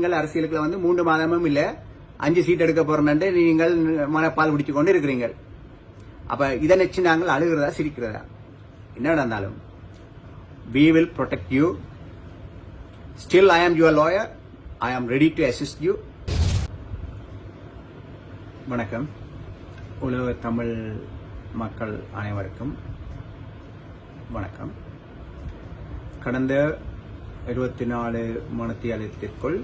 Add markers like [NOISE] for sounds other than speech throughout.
நீங்கள் அரசியலுக்குள்ள வந்து மூன்று மாதமும் இல்ல அஞ்சு சீட் எடுக்க போறோம்னு நீங்கள் மனப்பால் பிடிச்சு கொண்டு இருக்கிறீங்க. அப்ப இதை நினைச்சு நாங்கள் அழுகிறதா சிரிக்கிறதா? என்ன நடந்தாலும். We will protect you still I am your lawyer I am ready to assist you வணக்கம். உலக தமிழ் மக்கள் அனைவருக்கும் வணக்கம். கடந்த இருபத்தி நாலு மணத்தியாலயத்திற்குள்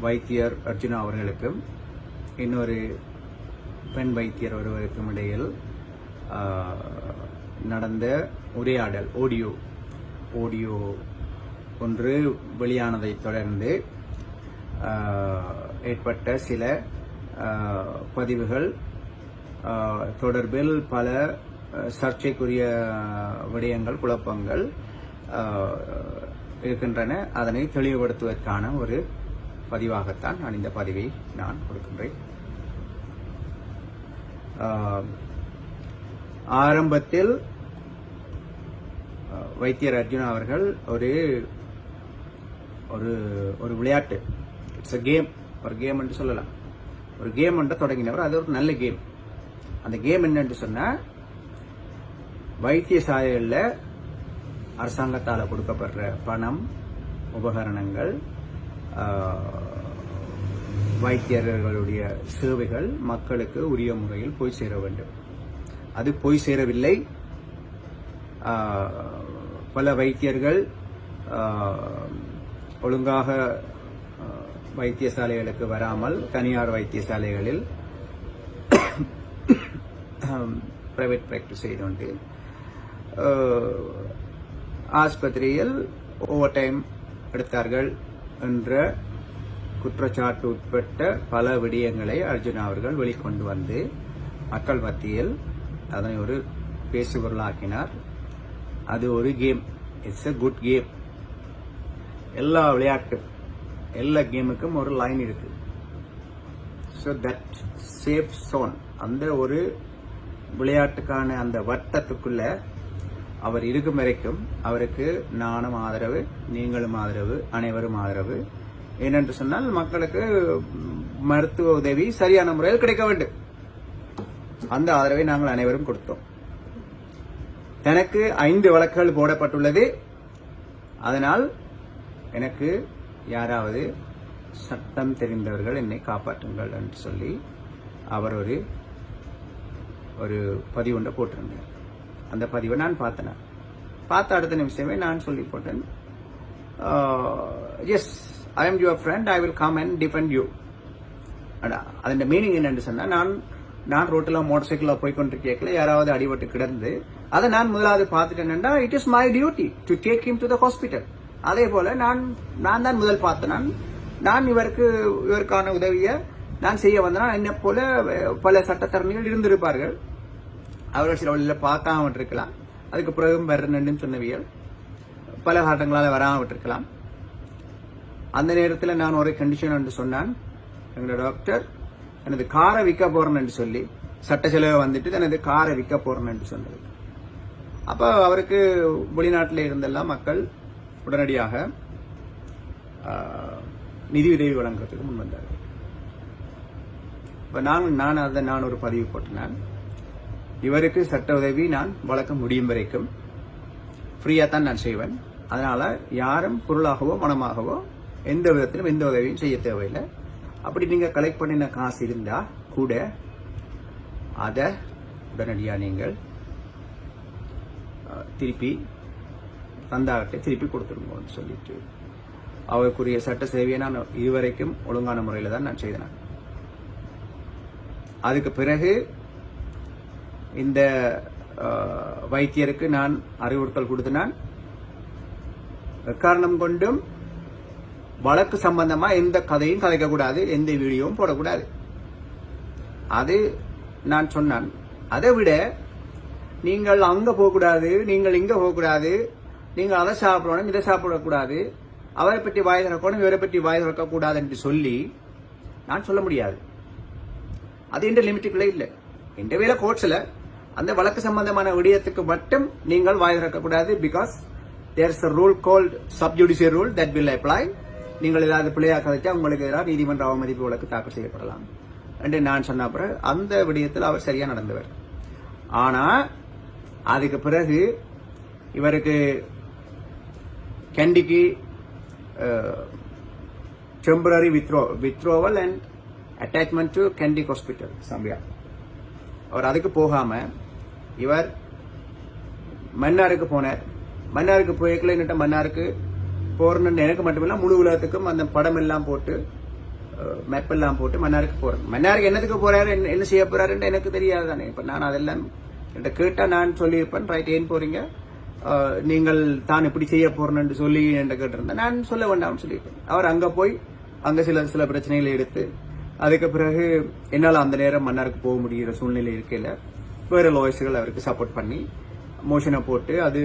வைத்தியர் அர்ஜுனா அவர்களுக்கும் இன்னொரு பெண் வைத்தியர் ஒருவருக்கும் இடையில் நடந்த உரையாடல் ஆடியோ ஆடியோ ஒன்று வெளியானதைத் தொடர்ந்து ஏற்பட்ட சில பதிவுகள் தொடர்பில் பல சர்ச்சைக்குரிய விடயங்கள் குழப்பங்கள் இருக்கின்றன. அதனை தெளிவுபடுத்துவதற்கான ஒரு பதிவாகத்தான் நான் இந்த பதிவை நான் கொடுக்கின்றேன். ஆரம்பத்தில் வைத்தியர் அர்ஜுனா அவர்கள் ஒரு ஒரு ஒரு விளையாட்டு. இட்ஸ் அ கேம் ஒரு கேம் என்று சொல்லலாம். ஒரு கேம் என்று தொடங்கினவர். அது ஒரு நல்ல கேம் அந்த கேம் என்னன்னு வைத்திய வைத்தியசாலைகளில் அரசாங்கத்தால் கொடுக்கப்படுற பணம் உபகரணங்கள் வைத்தியர்களுடைய சேவைகள் மக்களுக்கு உரிய முறையில் போய் சேர வேண்டும். அது போய் சேரவில்லை. பல வைத்தியர்கள் ஒழுங்காக வைத்தியசாலைகளுக்கு வராமல் தனியார் வைத்தியசாலைகளில் பிரைவேட் பிராக்டிஸ் செய்து கொண்டு ஆஸ்பத்திரியில் ஓவர் டைம் எடுத்தார்கள் என்ற குற்றச்சாட்டு உட்பட்ட பல விடயங்களை அர்ஜுனா அவர்கள் வெளிக்கொண்டு வந்து மக்கள் மத்தியில் அதனை ஒரு பேசுபொருளாக்கினார். அது ஒரு game it's a good game எல்லா விளையாட்டு எல்லா கேமுக்கும் ஒரு லைன் இருக்கு. ஸோ தட் சேஃப் சோன் அந்த ஒரு விளையாட்டுக்கான அந்த வட்டத்துக்குள்ள அவர் இருக்கும் வரைக்கும் அவருக்கு நானும் ஆதரவு நீங்களும் ஆதரவு அனைவரும் ஆதரவு. ஏனென்று சொன்னால் மக்களுக்கு மருத்துவ உதவி சரியான முறையில் கிடைக்க வேண்டும். அந்த ஆதரவை நாங்கள் அனைவரும் கொடுத்தோம். எனக்கு ஐந்து வழக்குகள் போடப்பட்டுள்ளது. அதனால் எனக்கு யாராவது சட்டம் தெரிந்தவர்கள் என்னை காப்பாற்றுங்கள் என்று சொல்லி அவர் ஒரு ஒரு பதிவு ஒன்றை போட்டிருந்தார். அந்த பதிவை நான் பார்த்தேன். பார்த்த அடுத்த நிமிஷமே நான் சொல்லி போட்டேன். Yes I am your friend I will come and defend you அதன் மீனிங் என்னன்னு சொன்னால் நான் நான் ரோட்டில் மோட்டர் சைக்கிளில் போய் கொண்டிருக்கல யாராவது அடிபட்டு கிடந்து அதை நான் முதலாவது பார்த்துட்டேன்னா it is my duty to take him to the hospital அதே போல நான் நான் தான் முதல் பார்த்தேன் நான் நான் இவருக்கு இவருக்கான உதவியை நான் செய்ய வந்தேன் என்னை போல பல சட்டத்தரணிகள் இருந்திருப்பார்கள். அவர்கள் சில வழியில் பார்க்காம விட்டுருக்கலாம். அதுக்கு பிறகும் வரணுன்னு சொன்னவியல். பல காரணங்களால் வராமல் விட்டுருக்கலாம். அந்த நேரத்தில் நான் ஒரு கண்டிஷன் என்று சொன்னான். எங்களோட டாக்டர் எனது காரை விற்க போறேன் என்று சொல்லி சட்ட செலவு வந்துட்டு எனது காரை விற்க போறேன் என்று சொன்னது. அப்போ அவருக்கு வெளிநாட்டில் இருந்தெல்லாம் மக்கள் உடனடியாக நிதி உதவி வழங்குறதுக்கு முன் வந்தார்கள். இப்போ நான் நான் அதை நான் ஒரு பதிவு போட்டேன். இவருக்கு சட்ட உதவி நான் வழக்க முடியும் வரைக்கும். ஃப்ரீயாக தான் நான் செய்வேன். அதனால் யாரும் பொருளாகவோ மனமாகவோ எந்த விதத்திலும் எந்த உதவியும் செய்ய தேவையில்லை. அப்படி நீங்கள் கலெக்ட் பண்ணின காசு இருந்தால் கூட அதை உடனடியாக நீங்கள் திருப்பி தந்தாகிட்ட திருப்பி கொடுத்துருங்கன்னு சொல்லிட்டு அவருக்குரிய சட்ட சேவையை நான் இதுவரைக்கும் ஒழுங்கான முறையில் தான் நான் செய்தேன். அதுக்கு பிறகு இந்த வைத்தியருக்கு நான் அறிவுறுத்தல் கொடுத்தினான் எக்காரணம் கொண்டும் வழக்கு சம்பந்தமா எந்த கதையும் கதைக்கக்கூடாது எந்த வீடியோவும் போடக்கூடாது. அது நான் சொன்னான். அதை விட நீங்கள் அங்க போகக்கூடாது நீங்கள் இங்க போகக்கூடாது நீங்கள் அதை சாப்பிடணும் இதை சாப்பிடக்கூடாது அவரை பற்றி வாய் திறக்கணும் இவரை பற்றி வாய் திறக்கக்கூடாது என்று சொல்லி நான் சொல்ல முடியாது. அது என்ற லிமிட்டுக்குள்ளே இல்லை. எந்த வேலை கோட்ஸில் அந்த வழக்கு சம்பந்தமான விடயத்துக்கு மட்டும் நீங்கள் வாய் திறக்கக்கூடாது because there is a rule called subjudicial rule that will apply நீங்கள் ஏதாவது பிள்ளையாக கதைச்சா உங்களுக்கு எதிராக நீதிமன்ற அவமதிப்பு வழக்கு தாக்கல் செய்யப்படலாம். என்று நான் சொன்ன பிறகு அந்த விடயத்தில் அவர் சரியாக நடந்தவர். ஆனால் அதுக்கு பிறகு இவருக்கு கண்டிக்கு temporary withdraw withdrawal and attachment to Kandy hospital சம்பியா அவர் அதுக்கு போகாமல் இவர் மன்னாருக்கு போனார். மன்னாருக்கு போய்க்கல என்னட்ட மன்னாருக்கு போறணும்னு எனக்கு மட்டுமில்ல முழு உலகத்துக்கும் அந்த படம் எல்லாம் போட்டு மேப் எல்லாம் போட்டு மன்னாருக்கு போறேன் மன்னாருக்கு என்னத்துக்கு போறாரு என்ன என்ன செய்ய போறாருன்னு எனக்கு தெரியாது தானே. இப்ப நான் அதெல்லாம் என்கிட்ட கேட்டா நான் சொல்லியிருப்பேன். ரைட் ஏன் போறீங்க? நீங்கள் தான் இப்படி செய்ய போறேன்னு சொல்லி என்கிட்ட கேட்டிருந்தேன். நான் சொல்ல வேண்டாம்னு சொல்லியிருப்பேன். அவர் அங்க போய் அங்க சில சில பிரச்சனைகளை எடுத்து அதுக்கு பிறகு என்னால் அந்த நேரம் மன்னாருக்கு போக முடிகிற சூழ்நிலை இருக்கையில வேறு லாயர்ஸுகள் அவருக்கு சப்போர்ட் பண்ணி மோஷனை போட்டு அது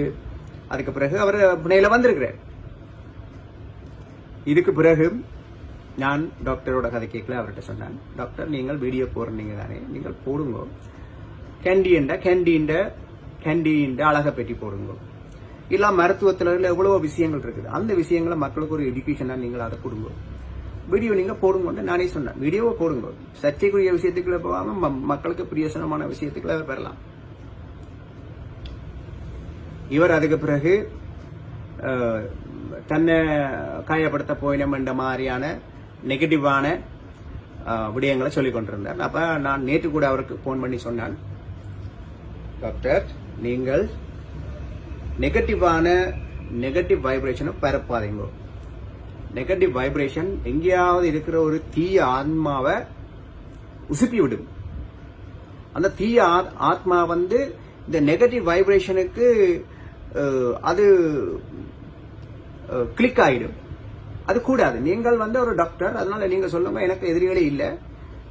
அதுக்கு பிறகு அவர் புனையில் வந்திருக்கிறார். இதுக்கு பிறகு நான் டாக்டரோட கதை கேட்கல அவர்கிட்ட சொன்னேன் டாக்டர் நீங்கள் வீடியோ போடுறீங்க தானே நீங்கள் போடுங்க. கேண்டீன்ட கேண்டீன்ட கேண்டீன்ட அழகை பெட்டி போடுங்க. இல்லை மருத்துவத்தில் எவ்வளவோ விஷயங்கள் இருக்குது. அந்த விஷயங்களை மக்களுக்கு ஒரு எஜுகேஷனாக நீங்கள் அதை கொடுங்க. வீடியோ நீங்க போடுங்க நானே சொன்னேன். வீடியோவை போடுங்க. சர்ச்சைக்குரிய விஷயத்துக்குள்ள போகாம மக்களுக்கு பிரியசனமான விஷயத்துக்குள்ள பெறலாம் இவர் அதுக்கு பிறகு தன்னை காயப்படுத்த போயினம் என்ற மாதிரியான நெகட்டிவான விடயங்களை சொல்லிக் கொண்டிருந்தார். அப்ப நான் நேற்று கூட அவருக்கு போன் பண்ணி சொன்னான். டாக்டர் நீங்கள் நெகட்டிவான நெகட்டிவ் வைப்ரேஷனை பரப்பாதீங்க. நெகட்டிவ் வைப்ரேஷன் எங்கேயாவது இருக்கிற ஒரு தீய ஆத்மாவை உசுப்பி விடும். அந்த தீய ஆத்- ஆத்மா வந்து இந்த நெகட்டிவ் வைப்ரேஷனுக்கு அது கிளிக் ஆகிடும் அது கூடாது. நீங்கள் வந்து ஒரு டாக்டர் அதனால நீங்கள் சொல்லுங்க எனக்கு எதிரிகளே இல்லை.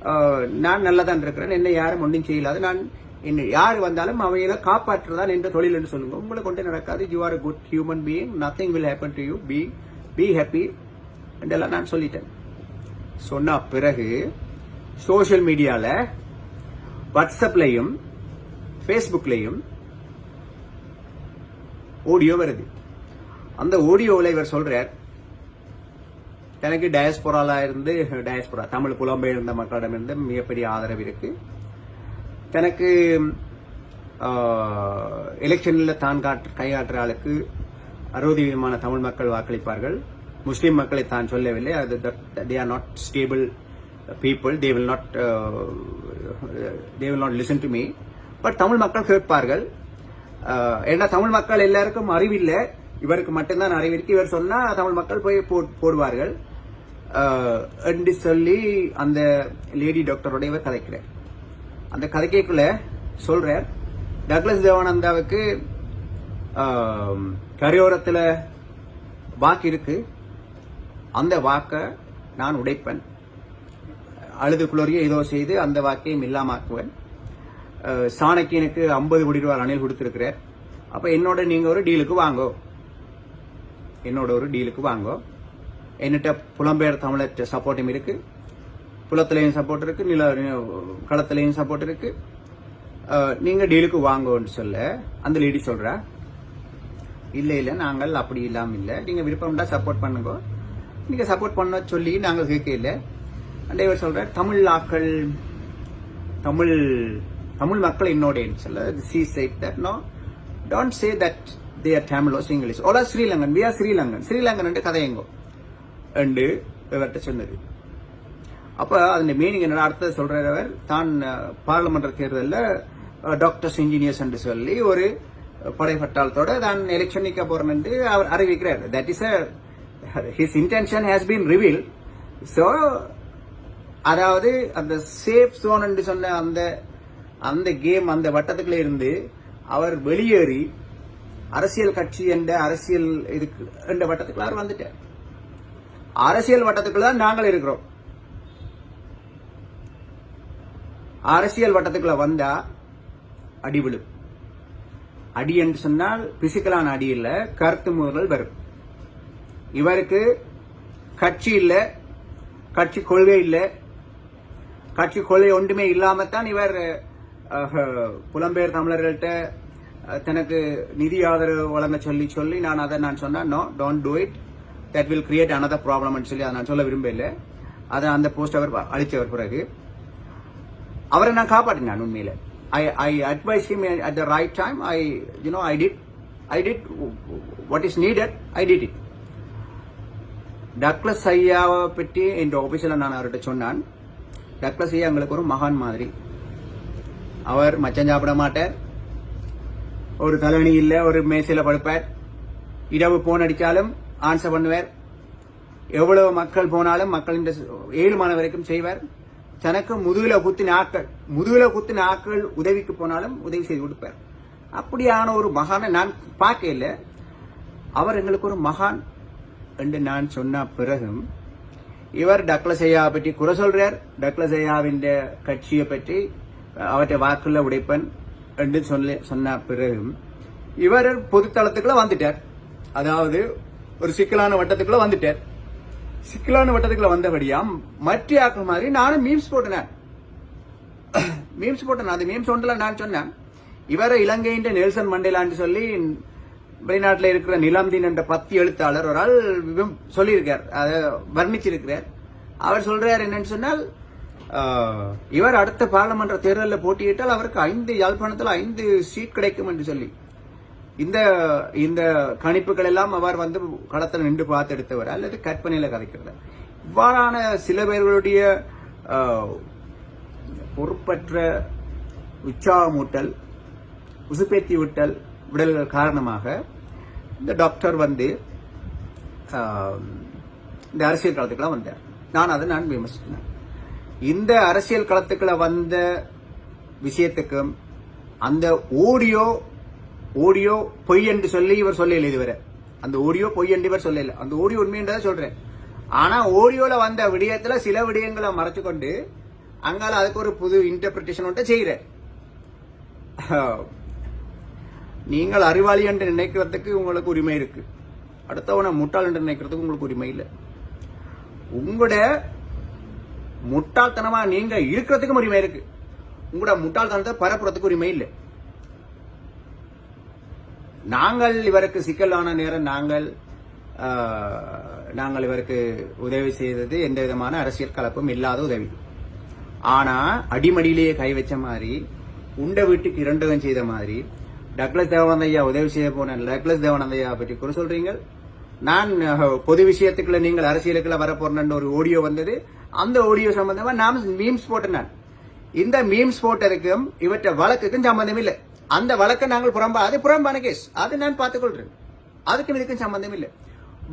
நான் நான் நல்லதான் இருக்கிறேன் என்ன யாரும் ஒன்றும் செய்யலாது. நான் என்ன யார் வந்தாலும் அவைகளை காப்பாற்றுறதான் என்ற தொழில் என்று சொல்லுங்க. உங்களை கொண்டு நடக்காது. You are good human being nothing will happen to you be be happy என்றெல்லாம் நான் சொல்லிட்டேன். சொன்ன பிறகு சோஷியல் மீடியால வாட்ஸ்அப்லையும் ஃபேஸ்புக்லையும் ஆடியோ வருது. அந்த ஆடியோவில் இவர் சொல்றார் எனக்கு டயஸ்பொரால இருந்து டயஸ்போரா தமிழ் புலம்பெயர்ந்த மக்களிடமிருந்து மிகப்பெரிய ஆதரவு இருக்கு. தனக்கு எலெக்ஷனில் தான் காட்டு கையாற்றுற ஆளுக்கு அறுபது விதமான தமிழ் மக்கள் வாக்களிப்பார்கள். முஸ்லீம் மக்களை தான் சொல்லவில்லை. அது they are not stable people they will not they will not listen to me but Tamil மக்கள் கேட்பார்கள். Uh, ஏன்னா தமிழ் மக்கள் எல்லாருக்கும் அறிவில்லை. இவருக்கு மட்டும்தான் அறிவு இருக்கு. இவர் சொன்னால் தமிழ் மக்கள் போய் போ- போடுவார்கள். Uh, என்று சொல்லி அந்த லேடி டாக்டரோட இவர் கதைக்கிறார் அந்த கதைக்குள்ள சொல்றார் டக்ளஸ் தேவானந்தாவுக்கு um, கரையோரத்தில் வாக்கு இருக்குது அந்த வாக்கை நான் உடைப்பேன். அழுதுக்குள்ளறிய ஏதோ செய்து அந்த வாக்கையும் இல்லாமாக்குவேன். சாணக்கியனுக்கு ஐம்பது கோடி ரூபாய் அணில் கொடுத்துருக்கிறார். அப்ப என்னோட நீங்க ஒரு டீலுக்கு வாங்கோ. என்னோட ஒரு டீலுக்கு வாங்கோ. என்கிட்ட புலம்பெயர் தமிழர் சப்போர்ட்டும் இருக்கு. புலத்திலையும் சப்போர்ட் இருக்கு நில களத்திலையும் சப்போர்ட் இருக்கு. நீங்கள் நீங்க டீலுக்கு வாங்கோன்னு சொல்ல அந்த லேடி சொல்றா இல்லை இல்லை நாங்கள் அப்படி இல்லாமல் இல்லை. நீங்க விருப்பம்டா சப்போர்ட் பண்ணுங்க. நீங்கள் சப்போர்ட் பண்ண சொல்லி நாங்கள் கேட்க அண்ட் இவர் சொல்ற தமிழ் ஆக்கள் தமிழ் தமிழ் மக்கள் என்னோட சொல்ல she said that no don't say that they are Tamils English Ola Sri Lankan we are Sri Lankan Sri Lankan என்று கதையங்கோ என்று இவர்கிட்ட சொன்னது. அப்போ அதன் மீனிங் என்ன அர்த்தம் அவர் தான் பாராளுமன்ற தேர்தலில் டாக்டர்ஸ் இன்ஜினியர்ஸ் என்று சொல்லி ஒரு படை தான் எலெக்ஷன் நிற்க போறேன் என்று அவர் அறிவிக்கிறார். That is his intention has been reveal so அதாவது அந்த சேஃப் ஜோன் என்று சொன்ன அந்த அந்த கேம் அந்த வட்டத்துக்குள்ள இருந்து அவர் வெளியேறி அரசியல் கட்சி என்ற அரசியல் இதுக்கு என்ற வட்டத்துக்குள்ள வந்துட்டார். அரசியல் வட்டத்துக்குள்ள தான் நாங்கள் இருக்கிறோம். அரசியல் வட்டத்துக்குள்ள வந்தா அடி விழும். அடி என்று சொன்னால் பிசிக்கலான அடி இல்லை கருத்து முதல் வரும். இவருக்கு கட்சி இல்லை கட்சி கொள்கை இல்லை. கட்சி கொள்கை ஒன்றுமே இல்லாமல் தான் இவர் புலம்பெயர் தமிழர்கள்ட்ட தனக்கு நிதி ஆதரவு வழங்க சொல்லி சொல்லி நான் அதை நான் சொன்னேன் no don't do it that will create another ப்ராப்ளம்னு சொல்லி அதை நான் சொல்ல விரும்பல அதை அந்த போஸ்ட் அவர் அழித்தவர் பிறகு. அவரை நான் காப்பாற்றினேன் உண்மையில். I I advise him at the right time I you know I did I did what is needed I did it Douglas ஐயாவை பற்றி என்ற ஆஃபீஸில் நான் அவர்கிட்ட சொன்னான். டக்ளஸ் ஐயா எங்களுக்கு ஒரு மகான் மாதிரி. அவர் மச்சம் சாப்பிட மாட்டார். ஒரு தலைவணி இல்லை ஒரு மேசையில் படுப்பார். இரவு போன் அடித்தாலும் ஆன்சர் பண்ணுவார். எவ்வளவு மக்கள் போனாலும் மக்கள் ஏழு மாணவரைக்கும் செய்வார். தனக்கு முதுகுல குத்தின ஆக்கள் முதுகுல குத்தின ஆக்கள் உதவிக்கு போனாலும் உதவி செய்து கொடுப்பார். அப்படியான ஒரு மகானை நான் பார்க்கல அவர் எங்களுக்கு ஒரு மகான் என்று நான் சொன்ன பிறகும் இவர் டக்ளசையாவை பற்றி குறை சொல்றார். டக்ளஸ் கட்சியை பற்றி அவற்றை வாக்குள்ள உடைப்பன் என்று சொல்லி சொன்ன பிறகும் இவர் பொதுத்தளத்துக்குள்ள வந்துட்டார். அதாவது ஒரு சிக்கலான வட்டத்துக்குள்ள வந்துட்டார். சிக்கலான வட்டத்துக்குள்ள வந்தபடியாம் மற்ற ஆக்கள் மாதிரி நானும் மீம்ஸ் போட்டினேன் மீம்ஸ் போட்டேன். அது மீம்ஸ் ஒன்றில் நான் சொன்னேன். இவரை இலங்கையின் நெல்சன் மண்டேலான்னு சொல்லி வெளிநாட்டில் இருக்கிற நிலாம்தீன் என்ற பத்தி எழுத்தாளர் ஒரு ஆள் சொல்லியிருக்கார். அதை வர்ணிச்சிருக்கிறார். அவர் சொல்றார் என்னன்னு சொன்னால் இவர் அடுத்த பாராளுமன்ற தேர்தலில் போட்டியிட்டால் அவருக்கு ஐந்து யாழ்ப்பாணத்தில் ஐந்து சீட் கிடைக்கும் என்று சொல்லி. இந்த இந்த கணிப்புகள் எல்லாம் அவர் வந்து களத்தில் நின்று பார்த்தெடுத்தவர் அல்லது கற்பனையில் கதைக்கிறது. இவ்வாறான சில பேர்களுடைய பொறுப்பற்ற உற்சாகமூட்டல் உசுப்பேத்தி விட்டல் விடல்கள் காரணமாக இந்த டாக்டர் வந்து இந்த அரசியல் களத்துக்குள்ள வந்தார். நான் அதை நான் விமர்சித்தேன். இந்த அரசியல் களத்துக்குள்ள வந்த விஷயத்துக்கும் அந்த ஓடியோ ஓடியோ பொய் என்று சொல்லி இவர் சொல்லல இதுவரை. அந்த ஓடியோ பொய் என்று இவர் சொல்லல. அந்த ஓடியோ உண்மைன்றதை சொல்றேன். ஆனா ஓடியோல வந்த விடயத்துல சில விடயங்களை மறைச்சு கொண்டு அங்கால அதுக்கு ஒரு புது இன்டர்பிரிட்டேஷன் ஒன்றை செய்யற நீங்கள் அறிவாளி என்று நினைக்கிறதுக்கு உங்களுக்கு உரிமை இருக்கு. அடுத்தவனை முட்டாள் என்று நினைக்கிறதுக்கு உங்களுக்கு உரிமை இல்லை. உங்களோட முட்டாள்தனமா நீங்க இருக்கிறதுக்கும் உரிமை இருக்கு. உங்களோட முட்டாள்தனத்தை பரப்புறதுக்கு உரிமை இல்லை. நாங்கள் இவருக்கு சிக்கலான நேரம் நாங்கள் நாங்கள் இவருக்கு உதவி செய்தது எந்த விதமான அரசியல் கலப்பும் இல்லாத உதவி. ஆனா அடிமடியிலேயே கை வச்ச மாதிரி உண்ட வீட்டுக்கு இரண்டகம் செய்த மாதிரி டக்ளஸ் தேவானந்தையா உதவி செய்ய போன டக்ளஸ் தேவானந்தையா பற்றி குறை சொல்றீங்க? நான் பொது விஷயத்துக்குள்ள நீங்கள் அரசியலுக்குள்ள வர போறேன்னு ஒரு ஆடியோ வந்தது. அந்த ஆடியோ சம்பந்தமா நான் மீம்ஸ் போட்டேன் நான். இந்த மீம்ஸ் போட்டதுக்கும் இவற்றை வழக்குக்கும் சம்பந்தம் இல்லை. அந்த வழக்கை நாங்கள் புறம்பா அது புறம்பான கேஸ் அது நான் பார்த்துக்கொள்றேன். அதுக்கும் இதுக்கும் சம்பந்தம் இல்லை.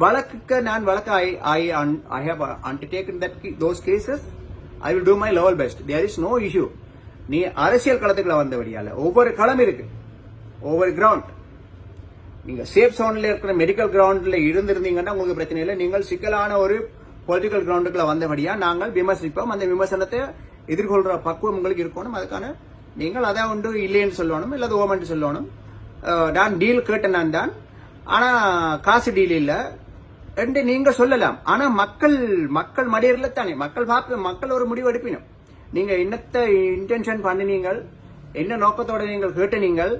வழக்குக்கு நான் வழக்கு I I I have undertaken that those cases I will do my level best there is no issue நீ அரசியல் களத்துக்குள்ள வந்தபடியால ஒவ்வொரு களம் இருக்கு. ஓவர் கிரவுண்ட் நீங்கள் சேஃப் சோன்ல இருக்கிற மெடிக்கல் கிரவுண்டில் இருந்திருந்தீங்கன்னா உங்களுக்கு பிரச்சனை இல்லை. நீங்கள் சிக்கலான ஒரு பொலிட்டிக்கல் கிரவுண்டுக்குள்ள வந்தபடியாக நாங்கள் விமர்சிப்போம். அந்த விமர்சனத்தை எதிர்கொள்கிற பக்குவம் உங்களுக்கு இருக்கணும். அதுக்கான நீங்கள் அதை ஒன்று இல்லைன்னு சொல்லணும் இல்லது ஓமன்ட்டு சொல்லணும். நான் டீல் கேட்டேன் நான் தான். ஆனால் காசு டீல் இல்லை. என்று நீங்கள் சொல்லலாம். ஆனால் மக்கள் மக்கள் மடியர்ல தானே. மக்கள் பார்த்து மக்கள் ஒரு முடிவு எடுப்பினும். நீங்கள் என்னத்தை இன்டென்ஷன் பண்ணினீங்கள்? என்ன நோக்கத்தோட நீங்கள் கேட்டனீங்கள்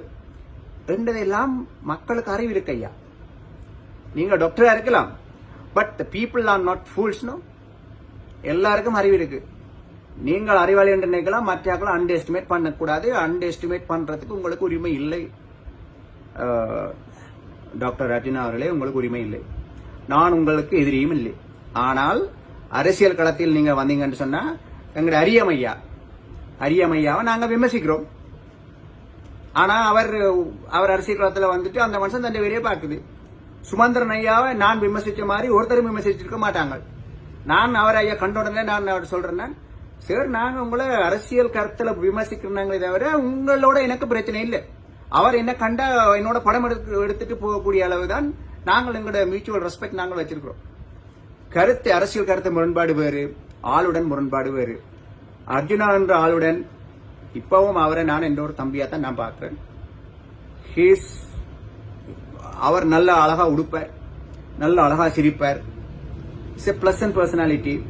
என்றதெல்லாம் மக்களுக்கு அறிவு இருக்கு ஐயா நீங்க டாக்டரா இருக்கலாம். But the people are not fools no எல்லாருக்கும் அறிவு இருக்கு. நீங்கள் அறிவாளி என்று நினைக்கலாம் மற்றாக்களை அண்டர் எஸ்டிமேட் பண்ணக்கூடாது. அண்டர் எஸ்டிமேட் பண்றதுக்கு உங்களுக்கு உரிமை இல்லை. டாக்டர் ரட்டினா அவர்களே உங்களுக்கு உரிமை இல்லை. நான் உங்களுக்கு எதிரியும் இல்லை. ஆனால் அரசியல் களத்தில் நீங்க வந்தீங்கன்னு சொன்னா எங்களுடைய அரியமையா அரியமையாவை நாங்கள் விமர்சிக்கிறோம். ஆனா அவர் அவர் அரசியல் களத்துல வந்துட்டு அந்த மனுஷன் தன்னை வெளியே பார்க்குது. சுமந்திரன் ஐயாவை நான் விமர்சித்த மாதிரி ஒருத்தரும் விமர்சிச்சிருக்க மாட்டாங்க. நான் அவர் ஐயா கண்ட உடனே நான் அவர் சொல்றேன்னா சார் நாங்க உங்களை அரசியல் கருத்துல விமர்சிக்கிறாங்களே தவிர உங்களோட எனக்கு பிரச்சனை இல்லை. அவர் என்ன கண்டா என்னோட படம் எடுத்து எடுத்துட்டு போகக்கூடிய அளவுதான் நாங்கள் எங்களோட மியூச்சுவல் ரெஸ்பெக்ட் நாங்கள் வச்சிருக்கிறோம். கருத்து அரசியல் கருத்து முரண்பாடு வேறு. ஆளுடன் முரண்பாடு வேறு. அர்ஜுனா என்ற ஆளுடன் இப்பவும் அவரை நான் என்னோட தம்பியாக தான் நான் பார்க்குறேன். ஹீஸ் அவர் நல்ல அழகாக உடுப்பார் நல்ல அழகாக சிரிப்பார். இட்ஸ் எ பிளசன்ட் பர்சனாலிட்டி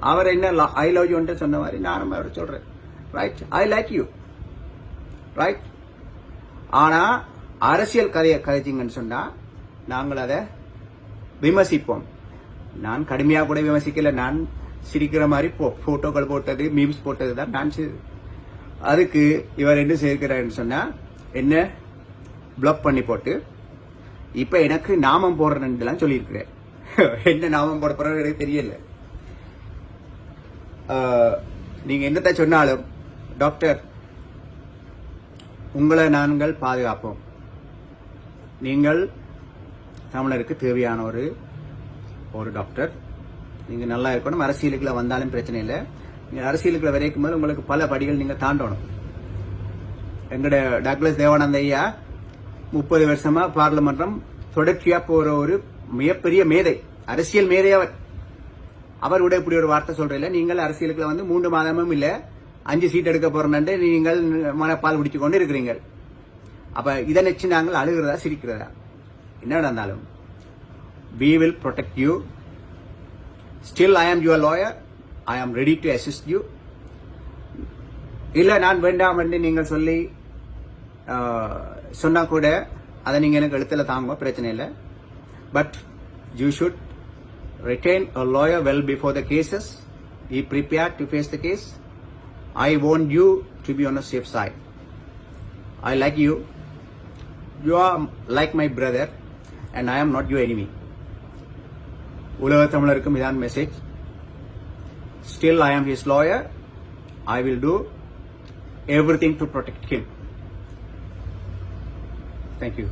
அவர் என்ன ஐ லவ் யூன்ட்டு சொன்ன மாதிரி நானும் அவரை சொல்கிறேன் right I like you right ஆனால் அரசியல் கதையை கதைச்சிங்கன்னு சொன்னால் நாங்கள் அதை விமர்சிப்போம். நான் கடுமையாக கூட விமர்சிக்கல. நான் சிரிக்கிற மாதிரி போ- ஃபோட்டோக்கள் போட்டது மீம்ஸ் போட்டது தான் நான் அதுக்கு இவர் என்ன செய்கிறாருன்னு சொன்னா என்ன? பிளாக் பண்ணி போட்டு இப்ப எனக்கு நாமம் போடுறேன்னுலாம் சொல்லியிருக்கிறேன் [LAUGHS] என்ன நாமம் போட போறது எனக்கு தெரியல. நீங்கள் நீங்க என்னத்த சொன்னாலும் டாக்டர் உங்களை நாங்கள் பாதுகாப்போம். நீங்கள் தமிழருக்கு தேவையான ஒரு ஒரு டாக்டர் நீங்க நல்லா இருக்கணும். அரசியலுக்குள்ள வந்தாலும் பிரச்சனை இல்லை. நீங்கள் அரசியலுக்குள்ள விரைக்கும் போது உங்களுக்கு பல படிகள் நீங்கள் தாண்டணும். எங்களோட டாக்டர்ஸ் தேவானந்த ஐயா முப்பது வருஷமா பார்லிமன்றம் தொடர்ச்சியா போற ஒரு மிகப்பெரிய மேதை அரசியல் மேதை அவர். அவருடைய இப்படி ஒரு வார்த்தை சொல்றீங்க நீங்கள் அரசியலுக்குள்ள வந்து மூன்று மாதமும் இல்லை அஞ்சு சீட் எடுக்க போறோம்னு நீங்கள் மனப்பால் குடிச்சு கொண்டு இருக்கிறீங்க. அப்ப இதை நினைச்சு நாங்கள் அழுகிறதா சிரிக்கிறதா? என்ன நடந்தாலும் we will protect you still I am your lawyer i am ready to assist you இல்ல நான் வேண்டாம் என்று நீங்கள் சொல்லி ஆஹ், சொன்னா கூட அதை நீங்க எனக்கு எழுத்துல தாங்க பிரச்சனை இல்லை but you should retain a lawyer well before the cases be prepared to face the case i want you to be on a safe side i like you you are like my brother and i am not your enemy உலக தமிழருக்கும் இதான் message Still, I am his lawyer. I will do everything to protect him. Thank you.